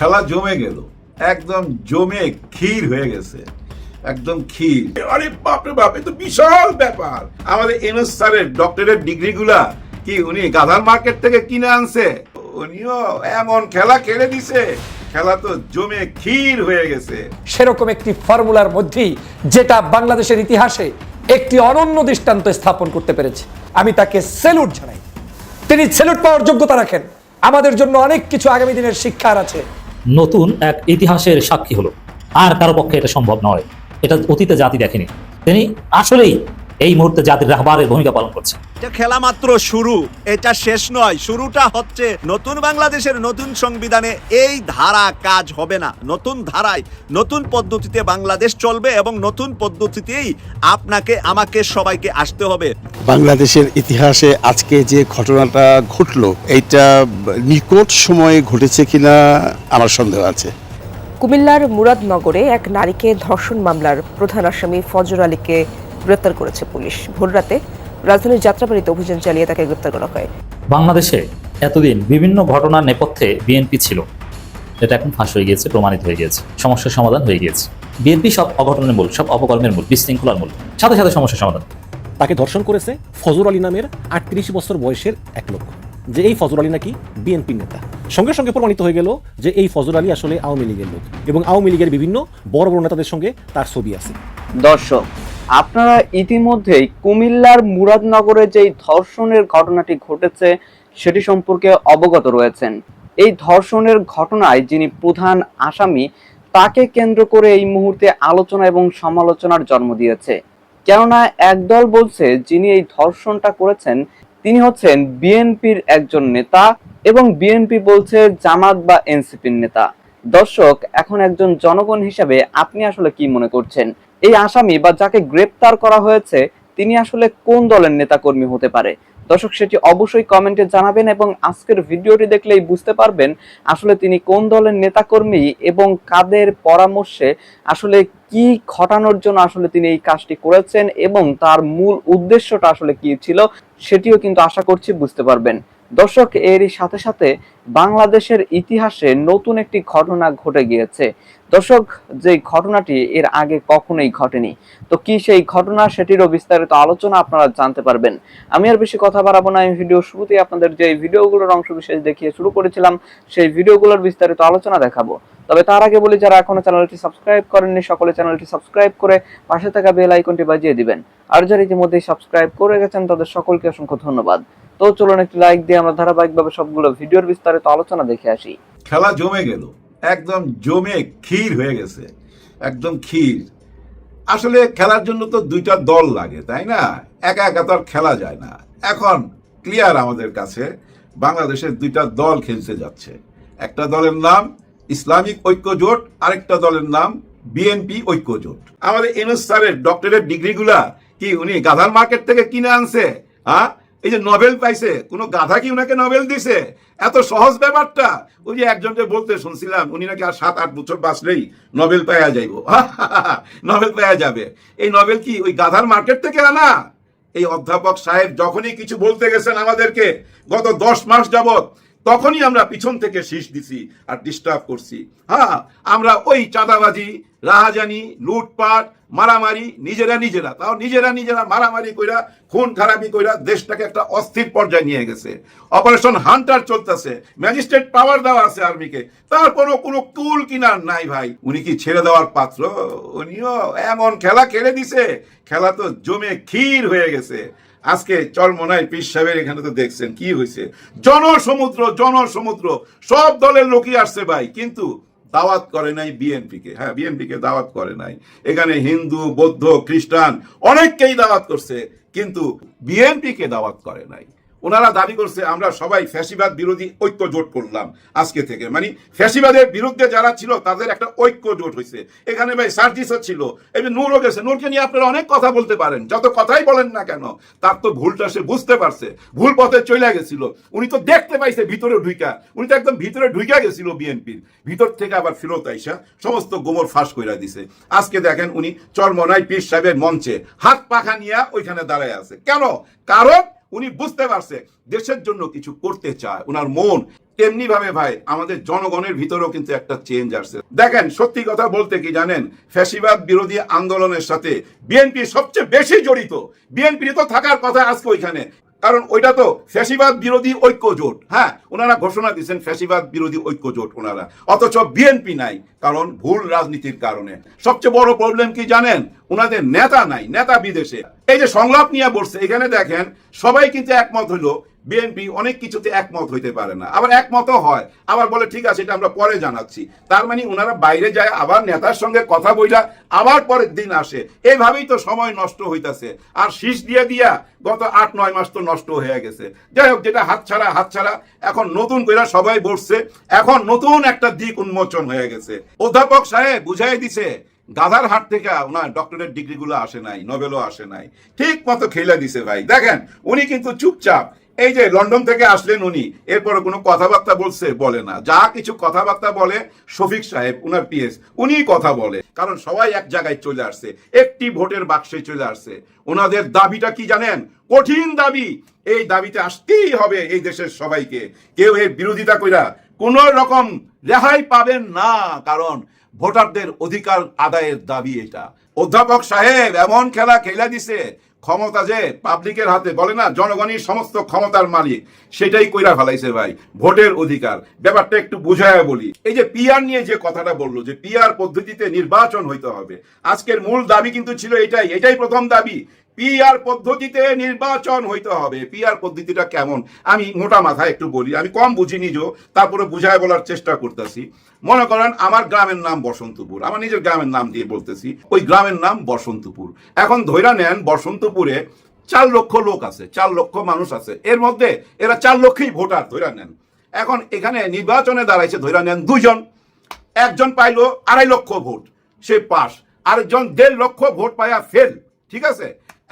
খেলা জমে গেল। একদম জমে ক্ষীর হয়ে গেছে। একদম ক্ষীর। আরে বাপরে বাপ, এ তো বিশাল ব্যাপার। আমাদের এনএস স্যারের ডক্টরের ডিগ্রিগুলা কি উনি গাধার মার্কেট থেকে কিনে আনছে? উনিও এমন খেলা খেলে দিছে। খেলা তো জমে ক্ষীর হয়ে গেছে। সেরকম একটি ফর্মুলার মধ্যেই যেটা বাংলাদেশের ইতিহাসে একটি অনন্য দৃষ্টান্ত স্থাপন করতে পেরেছে। আমি তাকে সেলুট জানাই। তিনি সেলুট পাওয়ার যোগ্যতা রাখেন। আমাদের জন্য অনেক কিছু আগামী দিনের শিক্ষার আছে। নতুন এক ইতিহাসের সাক্ষী হলো। আর কারও পক্ষে এটা সম্ভব নয়। এটা অতীতে জাতি দেখেনি। তিনি আসলেই এই মুহূর্তে জাতির রাহবারের ভূমিকা পালন করছেন এটা খেলা মাত্র শুরু এটা শেষ নয় শুরুটা হচ্ছে নতুন বাংলাদেশের নতুন সংবিধানে এই ধারা কাজ হবে না। নতুন ধারায় নতুন পদ্ধতিতে বাংলাদেশ চলবে এবং নতুন পদ্ধতিতেই আপনাকে আমাকে সবাইকে আসতে হবে। বাংলাদেশের ইতিহাসে আজকে যে ঘটনাটা ঘটলো এইটা নিকট সময়ে ঘটেছে কিনা আমার সন্দেহ আছে। কুমিল্লার মুরাদনগরে এক নারীকে ধর্ষণ মামলার প্রধান আসামি ফজর আলীকে গ্রেপ্তার করেছে পুলিশ। ভোররাতে রাজধানীর যাত্রাবাড়িতে অভিযান চালিয়ে তাকে গ্রেপ্তার করা হয়। বাংলাদেশে এতদিন বিভিন্ন ঘটনার নেপথ্যে বিএনপি ছিল। এটা এখন ফাঁস হয়ে গিয়েছে প্রমাণিত হয়ে গিয়েছে। সমস্যার সমাধান হয়ে গিয়েছে। বিএনপি সব অঘটনের মূল সব অপকর্মের মূল বিশৃঙ্খলার মূল। সাথে সাথে সমস্যার সমাধান। তাকে ধর্ষণ করেছে ফজর আলী নামের আটত্রিশ বছর বয়সের এক লোক যে এই ফজর আলী নাকি বিএনপির নেতা। সঙ্গে সঙ্গে প্রমাণিত হয়ে গেল যে এই ফজর আলী আসলে আওয়ামী লীগের লোক এবং আওয়ামী লীগের বিভিন্ন বড় বড় নেতাদের সঙ্গে তার ছবি আছে। দর্শক আপনারা ইতিমধ্যেই কুমিল্লার মুরাদনগরে যেই ধর্ষণের ঘটনাটি ঘটেছে, সেটি সম্পর্কে অবগত রয়েছেন। এই ধর্ষণের ঘটনায় যিনি প্রধান আসামি, তাকে কেন্দ্র করে এই মুহূর্তে আলোচনা এবং সমালোচনার জন্ম দিয়েছে। কেননা একদল বলছে, যিনি এই ধর্ষণটা করেছেন, তিনি হচ্ছেন বিএনপির একজন নেতা এবং বিএনপি বলছে জামাত বা এনসিপির নেতা। দর্শক, এখন একজন জনগণ হিসাবে আপনি আসলে কি মনে করছেন? এই আসামি বা যাকে গ্রেপ্তার করা হয়েছে, তিনি আসলে কোন দলের নেতাকর্মী হতে পারে? দর্শক, সেটি অবশ্যই কমেন্টে জানাবেন এবং আজকের ভিডিওটি দেখলেই বুঝতে পারবেন আসলে তিনি কোন দলের নেতাকর্মী এবং কাদের পরামর্শে আসলে কি ঘটানোর জন্য আসলে তিনি এই কাজটি করেছেন এবং তার মূল উদ্দেশ্যটা আসলে কি ছিল, সেটিও কিন্তু আশা করছি বুঝতে পারবেন। দর্শক, এরই সাথে সাথে বাংলাদেশের ইতিহাসে নতুন একটি ঘটনা ঘটে গিয়েছে। দর্শক যে ঘটনাটি এর আগে কখনোই ঘটেনি। তো কি সেই ঘটনা সেটিরও বিস্তারিত আলোচনা আপনারা জানতে পারবেন। আমি আর বেশি কথা বাড়াবো না, এই ভিডিও শুরুতেই আপনাদের যে ভিডিওগুলোর অংশ বিশেষ দেখিয়ে শুরু করেছিলাম, সেই ভিডিওগুলোর বিস্তারিত আলোচনা দেখাবো। তবে তার আগে বলি, যারা এখনও চ্যানেলটি সাবস্ক্রাইব করেননি, সকলে চ্যানেলটি সাবস্ক্রাইব করে পাশে থাকা বেল আইকনটি বাজিয়ে দিবেন। আর যারা ইতিমধ্যেই সাবস্ক্রাইব করে গেছেন, তাদের সকলকে অসংখ্য ধন্যবাদ। তো চলুন একটি লাইক দিয়ে আমরা ধারাবাহিকভাবে সবগুলো ভিডিওর বিস্তারিত আলোচনা দেখে আসি। খেলা জমে গেল। একদম জমে ক্ষীর হয়ে গেছে। একদম ক্ষীর। আসলে খেলার জন্য তো দুইটা দল লাগে, তাই না? একা একা তো আর খেলা যায় না। এখন ক্লিয়ার আমাদের কাছে, বাংলাদেশের দুইটা দল খেলতে যাচ্ছে। একটা দলের নাম ইসলামিক ঐক্য জোট, আরেকটা দলের নাম বিএনপি ঐক্য জোট। আমাদের এনএস স্যারের ডক্টরের ডিগ্রিগুলা কি উনি গাধার মার্কেট থেকে কিনে আনছে? হ্যাঁ? এই যে নোবেল পাইছে, কোনো গাধা কি উনাকে নোবেল দিছে? এত সহজ ব্যাপারটা। ওই যে একজনকে বলতে শুনছিলাম, উনি নাকি আর সাত, আট বছর বাঁচলেই নোবেল পাওয়া যাইব। নোবেল পাওয়া যাবে। এই নোবেল কি ওই গাধার মার্কেট থেকে আনা? এই অধ্যাপক সাহেব যখনই কিছু বলতে গেছেন আমাদেরকে, গত দশ মাস যাবত তখনই আমরা পিছন থেকে শীষ দিছি আর ডিস্টার্ব করছি। হ্যাঁ আমরা ওই চাঁদাবাজি, রাহাজানি, লুটপাট, মারামারি, নিজেরা নিজেরা, তাও নিজেরা নিজেরা মারামারি কইরা, খুন খারাপি কইরা দেশটাকে একটা অস্থির পর্যায়ে নিয়ে গেছে। অপারেশন হান্টার চলতেছে ম্যাজিস্ট্রেট পাওয়ার দেওয়া আছে আর্মিকে তারপরও কোনো কুল কিনার নাই ভাই। উনি কি ছেড়ে দেওয়ার পাত্র? উনিও এমন খেলা খেলে দিছে, খেলা তো জমে ক্ষীর হয়ে গেছে। আজকে চরমনায় পীর সাহেবের এখানে তো দেখছেন, কি হয়েছে? জনসমুদ্র জনসমুদ্র, সব দলের লোকই আসছে ভাই, কিন্তু দাওয়াত করে নাই বিএনপিকে। হ্যাঁ বিএনপিকে দাওয়াত করে নাই। এখানে হিন্দু, বৌদ্ধ, খ্রিস্টান অনেককেই দাওয়াত করছে, কিন্তু বিএনপিকে দাওয়াত করে নাই। ওনারা দাবি করছে, আমরা সবাই ফ্যাসিবাদ বিরোধী ঐক্য জোট করলাম আজকে থেকে। মানে ফ্যাসিবাদের বিরুদ্ধে যারা ছিল, তাদের একটা ঐক্য জোট হয়েছে। এখানে ভাই সার্জিসও ছিল, এই যে নূরও গেছে। নূরকে নিয়ে আপনারা অনেক কথা বলতে পারেন, যত কথাই বলেন না কেন, তার তো ভুলটা সে বুঝতে পারছে। ভুল পথে চলে গেছিল। উনি তো দেখতে পাইছে ভিতরে ঢুইকা। উনি তো একদম ভিতরে ঢুইকা গেছিল বিএনপির। ভিতর থেকে আবার ফেরত আইসা সমস্ত গোমর ফাঁস কইরা দিছে। আজকে দেখেন উনি চরমনাই পীর সাহেবের মঞ্চে হাত পাখা নিয়ে ওইখানে দাঁড়ায় আছে। কেন? কারণ উনি বুঝতে পারছে দেশের জন্য কিছু করতে চায় ওনার মন। তেমনি ভাবে ভাই, আমাদের জনগণের ভিতরেও কিন্তু একটা চেঞ্জ আসছে। দেখেন, সত্যি কথা বলতে কি জানেন? ফ্যাসিবাদ বিরোধী আন্দোলনের সাথে বিএনপি সবচেয়ে বেশি জড়িত। বিএনপি তো থাকার কথা আজকে ওইখানে। কারণ ওইটা তো ফ্যাসিবাদ বিরোধী ঐক্য জোট হ্যাঁ ওনারা ঘোষণা দিচ্ছেন ফ্যাসিবাদ বিরোধী ঐক্য জোট ওনারা। অথচ বিএনপি নাই, কারণ ভুল রাজনীতির কারণে। সবচেয়ে বড় প্রবলেম কি জানেন? ওনাদের নেতা নাই, নেতা বিদেশে। এই যে সংলাপ নিয়ে বসছে, এখানে দেখেন সবাই কিন্তু একমত হলো বিএনপি অনেক কিছুতে একমত হইতে পারে না। আবার একমতও হয়। আবার বলে, ঠিক আছে, এটা আমরা পরে জানাচ্ছি। তার মানে ওনারা বাইরে যায়, আবার নেতার সঙ্গে কথা বইলা আবার পরের দিন আসে। এইভাবেই তো সময় নষ্ট হইতাছে। আর শীষ দিয়ে দিয়া গত আট, নয় মাস তো নষ্ট হয়ে গেছে। যাই হোক, যেটা হাতছাড়া হাতছাড়া এখন নতুন করে সবাই বসছে। এখন নতুন একটা দিক উন্মোচন হয়ে গেছে। অধ্যাপক সাহেব বুঝাই দিছে, গাধার হাট থেকে ওনার ডক্টরেট ডিগ্রিগুলো আসে নাই, নোবেলও আসে নাই। ঠিক মতো খেলে দিছে ভাই। দেখেন, উনি কিন্তু চুপচাপ এই যে লন্ডন থেকে আসলেন উনি, এরপরে কোনো কথাবার্তা বলছে, বলে না। যা কিছু কথাবার্তা বলে শফিক সাহেব, উনার পিএস উনি কথা বলে। কারণ সবাই এক জায়গায় চলে আসছে, একটি ভোটের বাক্সে চলে আসছে। ওনাদের দাবিটা কি জানেন? কঠিন দাবি। এই দাবিতে আসতেই হবে এই দেশের সবাইকে। কেউ এর বিরোধিতা কইরা কোন রকম রেহাই পাবেন না, কারণ ভোটারদের অধিকার আদায়ের দাবি এটা। অধ্যাপক সাহেব, এমন খেলা খেলা দিছে, ক্ষমতা যে পাবলিকের হাতে, বলে না, জনগণই সমস্ত ক্ষমতার মালিক। সেটাই কইরা ফেলাইছে ভাই, ভোটের অধিকার। ব্যাপারটা একটু বুঝায় বলি। এই যে পিআর নিয়ে যে কথাটা বলল, যে পিআর পদ্ধতিতে নির্বাচন হইতে হবে, আজকের মূল দাবি কিন্তু ছিল এটাই এটাই প্রথম দাবি। পিআর পদ্ধতিতে নির্বাচন হইতে হবে। পিআর পদ্ধতিটা কেমন? আমি মোটা মাথায় একটু বলি, আমি কম বুঝি নিজেও, তারপরে বুঝায় বলার চেষ্টা করতেছি। মনে করেন আমার গ্রামের নাম বসন্তপুর, আমার নিজের গ্রামের নাম দিয়ে বলতেছি, ওই গ্রামের নাম বসন্তপুর। এখন ধৈরা নেন, বসন্তপুরে চার লক্ষ লোক আছে, চার লক্ষ মানুষ আছে। এর মধ্যে এরা চার লক্ষই ভোটার ধৈরা নেন। এখন এখানে নির্বাচনে দাঁড়াইছে ধৈরা নেন দুজন একজন পাইলো আড়াই লক্ষ ভোট, সে পাস। আরেকজন দেড় লক্ষ ভোট পায়া ফেল, ঠিক আছে?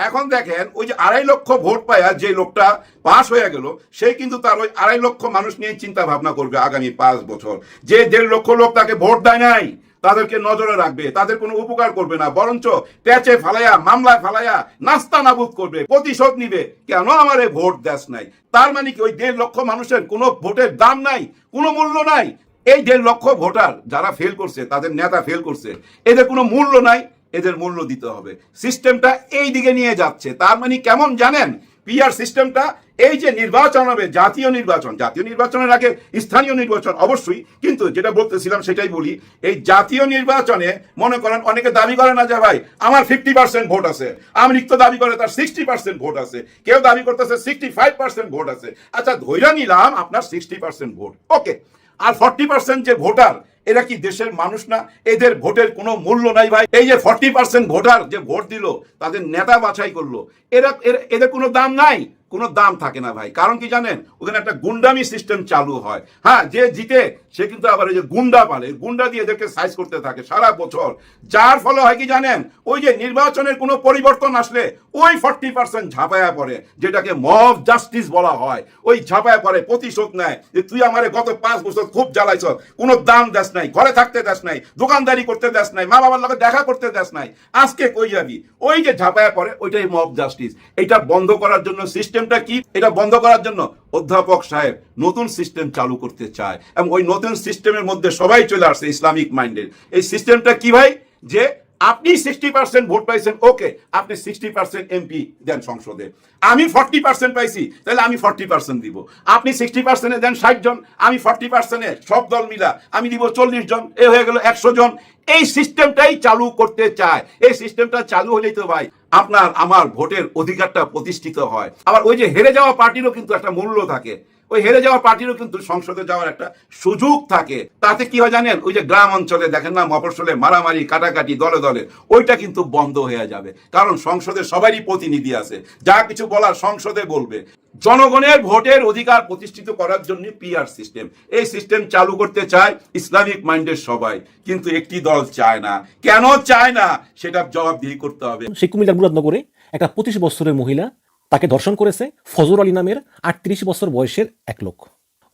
এখন দেখেন, ওই যে আড়াই লক্ষ ভোট পায়া যে লোকটা পাস হয়ে গেল সেই কিন্তু তার ওই আড়াই লক্ষ মানুষ নিয়ে চিন্তা ভাবনা করবে আগামী পাঁচ বছর। যে দেড় লক্ষ লোক তাকে ভোট দেয় নাই, তাদেরকে নজরে রাখবে, তাদের কোনো উপকার করবে না, বরঞ্চ প্যাচে ফালাইয়া, মামলায় ফালাইয়া নাস্তা নাবুদ করবে, প্রতিশোধ নিবে। কেন আমারে ভোট দেশ নাই? তার মানে কি ওই দেড় লক্ষ মানুষের কোনো ভোটের দাম নাই, কোনো মূল্য নাই? এই দেড় লক্ষ ভোটার যারা ফেল করছে, তাদের নেতা ফেল করছে, এদের কোনো মূল্য নাই? এদের মূল্য দিতে হবে। সিস্টেমটা এই দিকে নিয়ে যাচ্ছে। তার মানে কেমন জানেন? পিআর সিস্টেমটা এই যে নির্বাচন হবে, জাতীয় নির্বাচন। জাতীয় নির্বাচনের আগে স্থানীয় নির্বাচন অবশ্যই, কিন্তু যেটা বলতেছিলাম সেটাই বলি, এই জাতীয় নির্বাচনে মনে করেন অনেকে দাবি করে না যে, ভাই, আমার ফিফটি পার্সেন্ট ভোট আছে। আমলিক তো দাবি করে তার সিক্সটি পার্সেন্ট ভোট আছে। কেউ দাবি করতেছে সিক্সটি ফাইভ পার্সেন্ট ভোট আছে। আচ্ছা ধৈর্য নিলাম আপনার সিক্সটি পার্সেন্ট ভোট। ওকে আর ফর্টি পার্সেন্ট যে ভোটার এরা কি দেশের মানুষ না? এদের ভোটের কোনো মূল্য নাই ভাই। এই যে ফর্টি পার্সেন্ট ভোটার যে ভোট দিল, তাদের নেতা বাছাই করল। এরা এদের কোনো দাম নাই। কোনো দাম থাকে না ভাই। কারণ কি জানেন? ওখানে একটা গুন্ডামি সিস্টেম চালু হয়। হ্যাঁ যে জিতে, সে কিন্তু আবার ওই যে গুন্ডা পালে। গুন্ডা দিয়ে এদেরকে সাইজ করতে থাকে সারা বছর। যার ফলে হয় কি জানেন? ওই যে নির্বাচনের কোনো পরিবর্তন আসলে ওই ফর্টি পার্সেন্ট ঝাঁপায়া পড়ে, যেটাকে মব জাস্টিস বলা হয়। ওই ঝাঁপায়া পড়ে, প্রতিশোধ নেয় যে, তুই আমারে গত পাঁচ বছর খুব জ্বালাইছ কোনো দাম দেশ নাই, ঘরে থাকতে দেশ নাই, দোকানদারি করতে দেশ নাই মা বাবার লোক দেখা করতে দেশ নাই। আজকে কই যাবি? ওই যে ঝাঁপায় পড়ে, ওইটাই মব জাস্টিস এটা বন্ধ করার জন্য সিস্টেমটা কি? এটা বন্ধ করার জন্য অধ্যাপক সাহেব নতুন সিস্টেম চালু করতে চায় এবং ওই নতুন সিস্টেমের মধ্যে সবাই চলে আসছে ইসলামিক মাইন্ডের। এই সিস্টেমটা কি ভাই? যে আপনি সিক্সটি পার্সেন্ট ভোট পাইছেন ওকে আপনি সিক্সটি পার্সেন্ট এমপি দেন সংসদে। আমি ফর্টি পার্সেন্ট পাইছি, তাহলে আমি ফর্টি পার্সেন্ট দিব। আপনি সিক্সটি পার্সেন্টে দেন ষাট জন, আমি ফর্টি পার্সেন্টে সব দল মিলা আমি দিব চল্লিশ জন, এ হয়ে গেল একশো জন। এই সিস্টেমটাই চালু করতে চায়। এই সিস্টেমটা চালু হলেই তো ভাই, আপনার, আমার ভোটের অধিকারটা প্রতিষ্ঠিত হয়। আবার ওই যে হেরে যাওয়া পার্টিরও কিন্তু একটা মূল্য থাকে। ওই হেরে যাওয়া পার্টিরও কিন্তু সংসদে যাওয়ার একটা সুযোগ থাকে। তাতে কি হয় জানেন? ওই যে গ্রাম অঞ্চলে দেখেন না মফসলে মারামারি, কাটাকাটি, দলে দলে, ওইটা কিন্তু বন্ধ হয়ে যাবে। কারণ সংসদে সবারই প্রতিনিধি আছে। যা কিছু বলার সংসদে বলবে। জনগণের ভোটের অধিকার প্রতিষ্ঠিত করার জন্য পিআর সিস্টেম। এই সিস্টেম চালু করতে চায় ইসলামিক মাইন্ডের সবাই। কিন্তু একটি দল চায় না। কেন চায় না? সেটা জবাবদিহি করতে হবে। সেই কুমিল্লার মুরাদনগরে একটা পঁচিশ বছরের মহিলা তাকে ধর্ষণ করেছে ফজর আলী নামের আটত্রিশ বছর বয়সের এক লোক।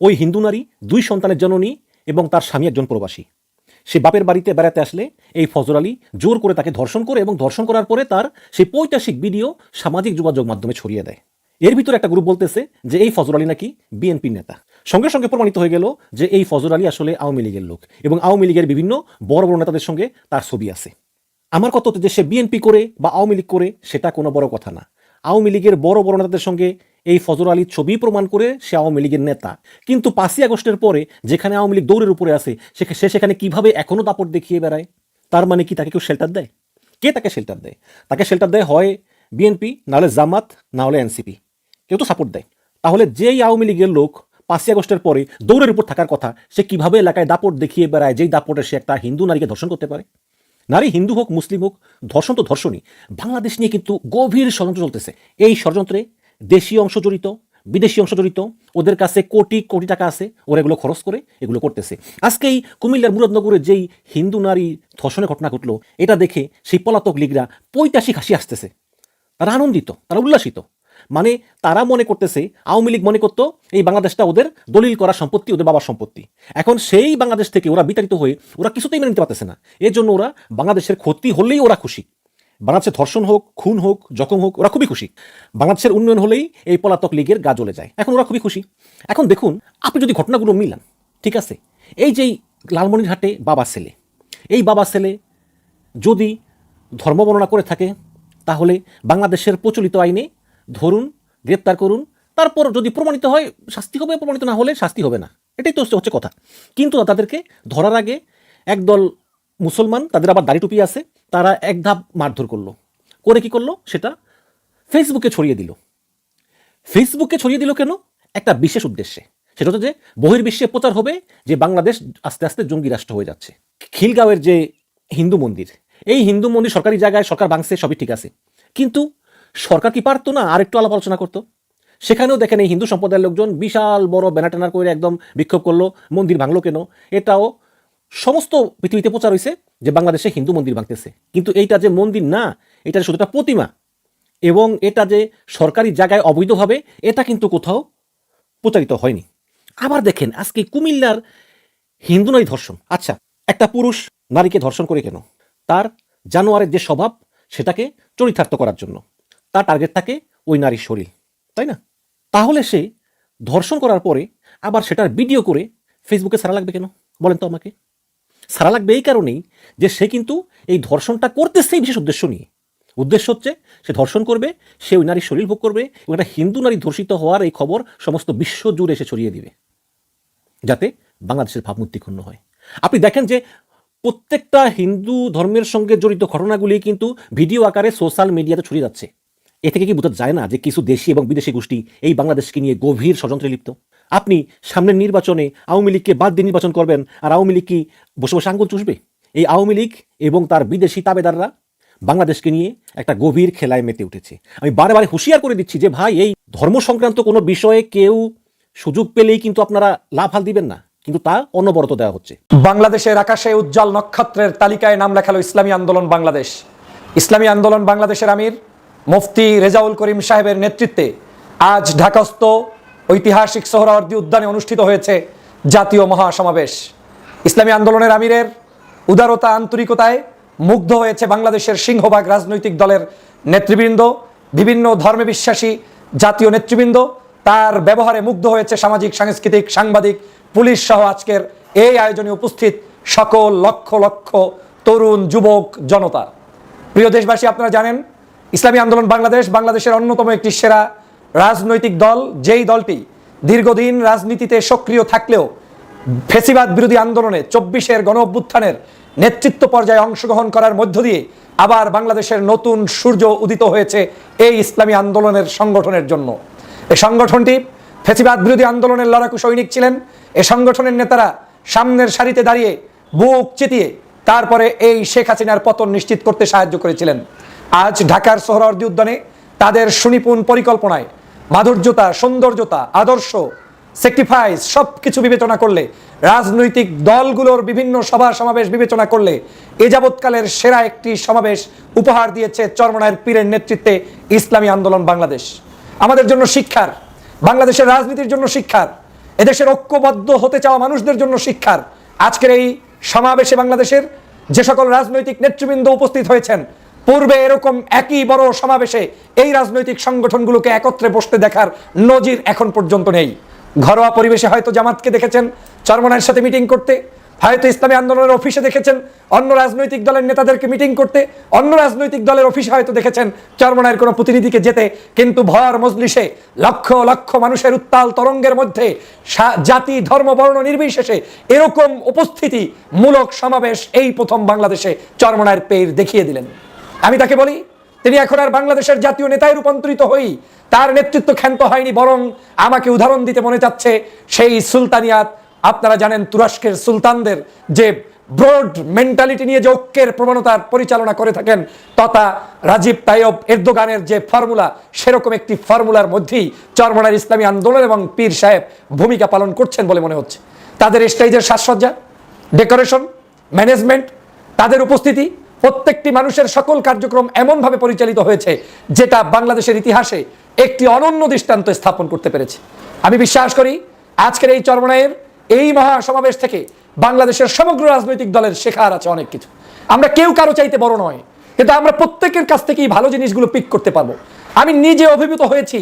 ওই হিন্দু নারী দুই সন্তানের জননী এবং তার স্বামী একজন প্রবাসী। সে বাপের বাড়িতে বেড়াতে আসলে এই ফজর আলী জোর করে তাকে ধর্ষণ করে এবং ধর্ষণ করার পরে তার সেই পৈতাসিক ভিডিও সামাজিক যোগাযোগ মাধ্যমে ছড়িয়ে দেয়। এর ভিতরে একটা গ্রুপ বলতেছে যে এই ফজর আলী নাকি বিএনপির নেতা। সঙ্গে সঙ্গে প্রমাণিত হয়ে গেল যে এই ফজর আলী আসলে আওয়ামী লীগের লোক এবং আওয়ামী লীগের বিভিন্ন বড় বড় নেতাদের সঙ্গে তার ছবি আছে। আমার কথা যে সে বিএনপি করে বা আওয়ামী লীগ করে সেটা কোনো বড় কথা না। আওয়ামী লীগের বড় বড় নেতাদের সঙ্গে এই ফজর আলীর ছবি প্রমাণ করে সে আওয়ামী লীগের নেতা। কিন্তু পাঁচই আগস্টের পরে যেখানে আওয়ামী লীগ দৌড়ের উপরে আছে সে সেখানে কীভাবে এখনও দাপট দেখিয়ে বেড়ায়? তার মানে কি তাকে কেউ শেল্টার দেয়? কে তাকে শেল্টার দেয়? তাকে শেল্টার দেয় হয় বিএনপি নাহলে জামাত না হলে এনসিপি কেউ তো সাপোর্ট দেয়। তাহলে যেই আওয়ামী লীগের লোক পাঁচই আগস্টের পরে দৌড়ের উপর থাকার কথা, সে কীভাবে এলাকায় দাপট দেখিয়ে বেড়ায়, যেই দাপটে সে একটা হিন্দু নারীকে ধর্ষণ করতে পারে? নারী হিন্দু হোক, মুসলিম হোক, ধর্ষণ তো ধর্ষণই। বাংলাদেশ নিয়ে কিন্তু গভীর ষড়যন্ত্র চলতেছে। এই ষড়যন্ত্রে দেশীয় অংশ জড়িত, বিদেশি অংশ জড়িত, ওদের কাছে কোটি কোটি টাকা আছে, ওরা এগুলো খরচ করে এগুলো করতেছে। আজকে এই কুমিল্লার মুরাদনগরে যেই হিন্দু নারী ধর্ষণের ঘটনা ঘটলো, এটা দেখে সেই পলাতক লীগরা পৈতাসিক হাসি আসতেছে তারা আনন্দিত, তারা উল্লাসিত। মানে তারা মনে করতেছে, আওয়ামী লীগ মনে করতো এই বাংলাদেশটা ওদের দলিল করা সম্পত্তি, ওদের বাবার সম্পত্তি। এখন সেই বাংলাদেশ থেকে ওরা বিতাড়িত হয়ে ওরা কিছুতেই মেনে নিতে পারতেছে না। এর জন্য ওরা বাংলাদেশের ক্ষতি হলেই ওরা খুশি। বাংলাদেশের ধর্ষণ হোক, খুন হোক, জখম হোক, ওরা খুবই খুশি। বাংলাদেশের উন্নয়ন হলেই এই পলাতক লীগের গা জ্বলে যায়। এখন ওরা খুবই খুশি। এখন দেখুন, আপনি যদি ঘটনাগুলো মিলান, ঠিক আছে? এই যেই লালমনিরহাটে বাবা ছেলে, এই বাবা ছেলে যদি ধর্ম বর্ণনা করে থাকে, তাহলে বাংলাদেশের প্রচলিত আইনে ধরুন, গ্রেপ্তার করুন, তারপর যদি প্রমাণিত হয়, শাস্তি হবে, প্রমাণিত না হলে শাস্তি হবে না। এটাই তো হচ্ছে- কথা। কিন্তু তাদেরকে ধরার আগে একদল মুসলমান, তাদের আবার দাড়ি টুপি আছে, তারা এক ধাপ মারধর করল। করে কি করল? সেটা ফেসবুকে ছড়িয়ে দিল। ফেসবুকে ছড়িয়ে দিল কেন? একটা বিশেষ উদ্দেশ্যে। সেটা হচ্ছে যে, বহির্বিশ্বে প্রচার হবে যে বাংলাদেশ আস্তে আস্তে জঙ্গি রাষ্ট্র হয়ে যাচ্ছে। খিলগাঁওয়ের যে হিন্দু মন্দির, এই হিন্দু মন্দির সরকারি জায়গায় সরকার ভাঙছে, সবই ঠিক আছে। কিন্তু সরকার কি পারতো না আর একটু আলাপ আলোচনা করতো? সেখানেও দেখেন এই হিন্দু সম্প্রদায়ের লোকজন বিশাল বড় ব্যানার করে একদম বিক্ষোভ করল, মন্দির ভাঙলো কেন? এটাও সমস্ত পৃথিবীতে প্রচার হয়েছে যে বাংলাদেশে হিন্দু মন্দির ভাঙতেছে। কিন্তু এইটা যে মন্দির না, এটা শুধু একটা প্রতিমা। এবং এটা যে সরকারি জায়গায় অবৈধভাবে, এটা কিন্তু কোথাও প্রচারিত হয়নি। আবার দেখেন, আজকে কুমিল্লার হিন্দু নারী ধর্ষণ। আচ্ছা একটা পুরুষ নারীকে ধর্ষণ করে কেন? তার জানোয়ারের যে স্বভাব, সেটাকে চরিতার্থ করার জন্য। তার টার্গেট থাকে ওই নারীর শরীর, তাই না? তাহলে সে ধর্ষণ করার পরে আবার সেটার ভিডিও করে ফেসবুকে সারা লাগবে কেন? বলেন তো আমাকে। সারা লাগবে এই কারণেই যে সে কিন্তু এই ধর্ষণটা করতেছেই বিশেষ উদ্দেশ্য নিয়ে। উদ্দেশ্য হচ্ছে সে ধর্ষণ করবে, সে ওই নারীর শরীর ভোগ করবে এবং একটা হিন্দু নারী ধর্ষিত হওয়ার এই খবর সমস্ত বিশ্ব জুড়ে এসে ছড়িয়ে দিবে, যাতে বাংলাদেশের ভাবমূর্তি ক্ষুণ্ণ হয়। আপনি দেখেন যে প্রত্যেকটা হিন্দু ধর্মের সঙ্গে জড়িত ঘটনাগুলি কিন্তু ভিডিও আকারে সোশ্যাল মিডিয়াতে ছড়িয়ে যাচ্ছে। এ থেকে কি বোঝা যায় না যে কিছু দেশি এবং বিদেশি গোষ্ঠী এই বাংলাদেশকে নিয়ে গভীর ষড়যন্ত্রে লিপ্ত? আপনি সামনের নির্বাচনে আওয়ামী লীগকে বাদ দিয়ে নির্বাচন করবেন আর আওয়ামী লীগ কি বসে বসে আঙ্গুল চুষবে? এই আওয়ামী লীগ এবং তার বিদেশি তাবেদাররা বাংলাদেশকে নিয়ে একটা গভীর খেলায় মেতে উঠেছে। আমি বারে বারে হুঁশিয়ার করে দিচ্ছি যে ভাই, এই ধর্ম সংক্রান্ত কোনো বিষয়ে কেউ সুযোগ পেলেই কিন্তু আপনারা লাভ হাল দিবেন না, কিন্তু তা অনবরত দেওয়া হচ্ছে। বাংলাদেশের আকাশে উজ্জ্বল নক্ষত্রের তালিকায় নাম লেখালো ইসলামী আন্দোলন বাংলাদেশ। ইসলামী আন্দোলন বাংলাদেশের আমির মুফতি রেজাউল করিম সাহেবের নেতৃত্বে আজ ঢাকাস্থ ঐতিহাসিক সোহরাওয়ার্দী উদ্যানে অনুষ্ঠিত হয়েছে জাতীয় মহাসমাবেশ। ইসলামী আন্দোলনের আমিরের উদারতা আন্তরিকতায় মুগ্ধ হয়েছে বাংলাদেশের সিংহভাগ রাজনৈতিক দলের নেতৃবৃন্দ, বিভিন্ন ধর্মে বিশ্বাসী জাতীয় নেতৃবৃন্দ। তার ব্যবহারে মুগ্ধ হয়েছে সামাজিক, সাংস্কৃতিক, সাংবাদিক, পুলিশ সহ আজকের এই আয়োজনে উপস্থিত সকল লক্ষ লক্ষ তরুণ, যুবক, জনতা। প্রিয় দেশবাসী, আপনারা জানেন ইসলামী আন্দোলন বাংলাদেশ বাংলাদেশের অন্যতম একটি সেরা রাজনৈতিক দল, যেই দলটি দীর্ঘদিন রাজনীতিতে সক্রিয় থাকলেও ফেসিবাদ বিরোধী আন্দোলনে চব্বিশের গণ অভ্যুত্থানের নেতৃত্ব পর্যায়ে অংশগ্রহণ করার মধ্য দিয়ে আবার বাংলাদেশের নতুন সূর্য উদিত হয়েছে এই ইসলামী আন্দোলনের সংগঠনের জন্য। এই সংগঠনটি ফেসিবাদ বিরোধী আন্দোলনের লড়াকু সৈনিক ছিলেন। এ সংগঠনের নেতারা সামনের সারিতে দাঁড়িয়ে বুক চিতিয়ে তারপরে এই শেখ হাসিনার পতন নিশ্চিত করতে সাহায্য করেছিলেন। আজ ঢাকার সোহরাওয়ার্দী উদ্যানে তাদের সুনিপুণ পরিকল্পনায় মাধুর্যতা, সৌন্দর্যতা, আদর্শ স্যাক্রিফাইস সব কিছু বিবেচনা করলে, রাজনৈতিক দলগুলোর বিভিন্ন সভা সমাবেশ বিবেচনা করলে এ যাবৎকালের সেরা একটি সমাবেশ উপহার দিয়েছে চরমনায়ের পীরের নেতৃত্বে ইসলামী আন্দোলন বাংলাদেশ। আমাদের জন্য শিক্ষার, বাংলাদেশের রাজনীতির জন্য শিক্ষার, এদেশের ঐক্যবদ্ধ হতে চাওয়া মানুষদের জন্য শিক্ষার আজকের এই সমাবেশে বাংলাদেশের যে সকল রাজনৈতিক নেতৃবৃন্দ উপস্থিত হয়েছেন পূর্বে এরকম একই বড় সমাবেশে এই রাজনৈতিক সংগঠনগুলোকে একত্রে বসতে দেখার নজির এখন পর্যন্ত নেই। ঘরোয়া পরিবেশে হয়তো জামাতকে দেখেছেন চরমনায়ের সাথে মিটিং করতে, হয়তো ইসলামী আন্দোলনের অফিসে দেখেছেন, অন্য রাজনৈতিক দলের নেতাদেরকে মিটিং করতে, অন্য রাজনৈতিক দলের অফিসে হয়তো দেখেছেন চরমনায়ের কোনো প্রতিনিধিকে যেতে, কিন্তু ভয়ার মজলিসে লক্ষ লক্ষ মানুষের উত্তাল তরঙ্গের মধ্যে জাতি, ধর্ম, বর্ণ নির্বিশেষে এরকম উপস্থিতি মূলক সমাবেশ এই প্রথম বাংলাদেশে চরমনায়ের পের দেখিয়ে দিলেন। আমি তাকে বলি, তিনি এখন আর বাংলাদেশের জাতীয় নেতায় রূপান্তরিত হই তার নেতৃত্ব ক্ষান্ত হয়নি, বরং আমাকে উদাহরণ দিতে মনে চাচ্ছে সেই সুলতানিয়াত। আপনারা জানেন তুরস্কের সুলতানদের যে ব্রড মেন্টালিটি নিয়ে যে ঐক্যের প্রবণতার পরিচালনা করে থাকেন, তথা রাজীব তাইয়ব এরদোগানের যে ফর্মুলা, সেরকম একটি ফর্মুলার মধ্যেই চরমনার ইসলামী আন্দোলন এবং পীর সাহেব ভূমিকা পালন করছেন বলে মনে হচ্ছে। তাদের স্টেজের সাজসজ্জা, ডেকোরেশন, ম্যানেজমেন্ট, তাদের উপস্থিতি প্রত্যেকটি মানুষের সকল কার্যক্রম এমনভাবে পরিচালিত হয়েছে যেটা বাংলাদেশের ইতিহাসে একটি অনন্য দৃষ্টান্ত স্থাপন করতে পেরেছে। আমি বিশ্বাস করি, আজকের এই চরমনায়ের এই মহা সমাবেশ থেকে বাংলাদেশের সমগ্র রাজনৈতিক দলের শেখার আছে অনেক কিছু। আমরা কেউ কারও চাইতে বড় নয়, কিন্তু আমরা প্রত্যেকের কাছ থেকেই ভালো জিনিসগুলো পিক করতে পারব। আমি নিজে অভিভূত হয়েছি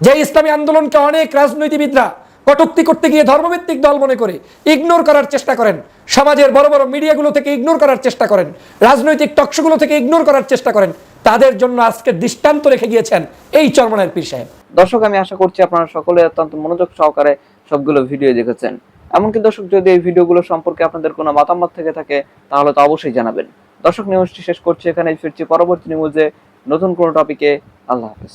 যে ইসলামী আন্দোলনকে অনেক রাজনীতিবিদরা কটুক্তি করতে গিয়ে ধর্মভিত্তিক দল মনে করে ইগনোর করার চেষ্টা করেন। সমাজের বড় বড় মিডিয়াগুলো থেকে ইগনোর করার চেষ্টা করেন। রাজনৈতিক টকশোগুলো থেকে ইগনোর করার চেষ্টা করেন। তাদের জন্য আজকে দৃষ্টান্ত রেখে গিয়েছেন এই চরমনের পীর সাহেব। দর্শক, আমি আশা করছি আপনারা সকলে অত্যন্ত মনোযোগ সহকারে সবগুলো ভিডিও দেখেছেন। এমনকি দর্শক, যদি এই ভিডিওগুলো সম্পর্কে আপনাদের কোনো মতামত থেকে থাকে, তাহলে তো অবশ্যই জানাবেন। দর্শক নিউজটি শেষ করছি এখানে ফিরছি পরবর্তী নিউজে নতুন কোনো টপিকে আল্লাহ হাফেজ।